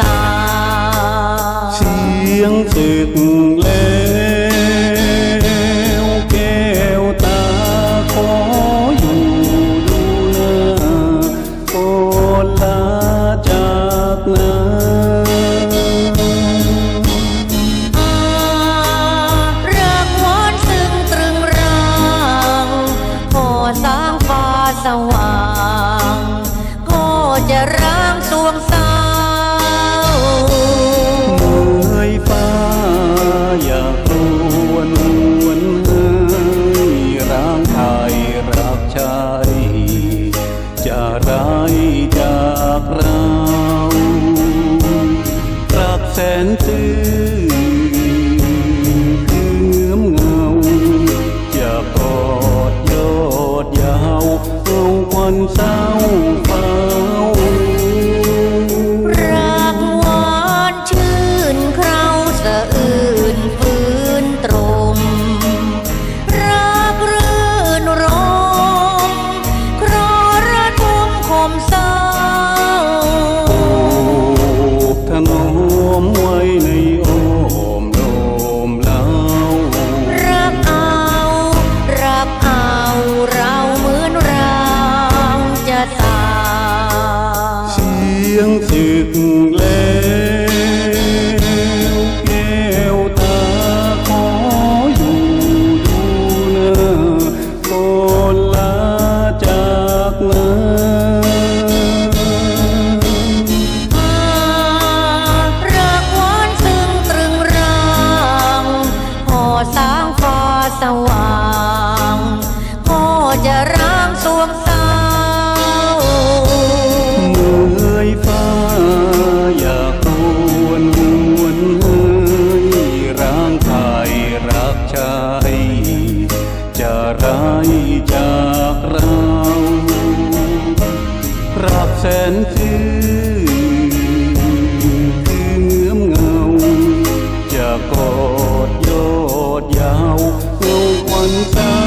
ตา เสียงตึกแล้วแกวตาขออยู่ดูหน้าโอลาจากนาสร้างฟ้าสว่าง ก็จะรัก เลงควันเศร้าฟ้า ดึกแล้วแก้วตาขออยู่ดูนะก่นลาจากนารักวอนซึ่งตรึงรางพอสร้างฟ้าสว่าง จากเรา รับแสนชื่อคือเงื้อมเงา จะกอดยอดยาวเงาควันตา